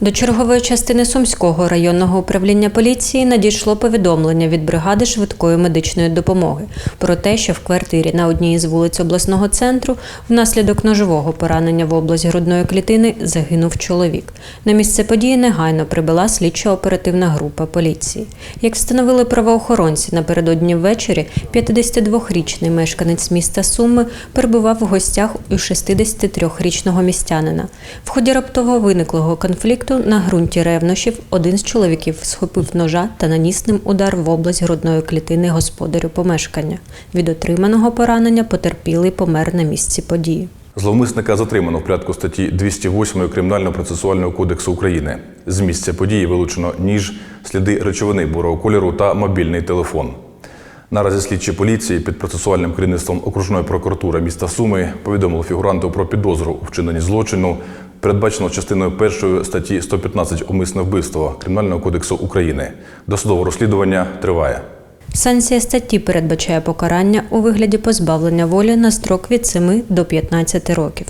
До чергової частини Сумського районного управління поліції надійшло повідомлення від бригади швидкої медичної допомоги про те, що в квартирі на одній із вулиць обласного центру внаслідок ножового поранення в область грудної клітини загинув чоловік. На місце події негайно прибула слідчо-оперативна група поліції. Як встановили правоохоронці, напередодні ввечері 52-річний мешканець міста Суми перебував в гостях у 63-річного містянина. В ході раптово виниклого конфлікту на ґрунті ревнощів один з чоловіків схопив ножа та наніс ним удар в область грудної клітини господарю помешкання. Від отриманого поранення потерпілий помер на місці події. Зловмисника затримано в порядку статті 208 Кримінально-процесуального кодексу України. З місця події вилучено ніж, сліди речовини бурого кольору та мобільний телефон. Наразі слідчі поліції під процесуальним керівництвом окружної прокуратури міста Суми повідомили фігуранту про підозру у вчиненні злочину, передбачено частиною першої статті 115 умисне вбивство Кримінального кодексу України. Досудове розслідування триває. Санкція статті передбачає покарання у вигляді позбавлення волі на строк від 7 до 15 років.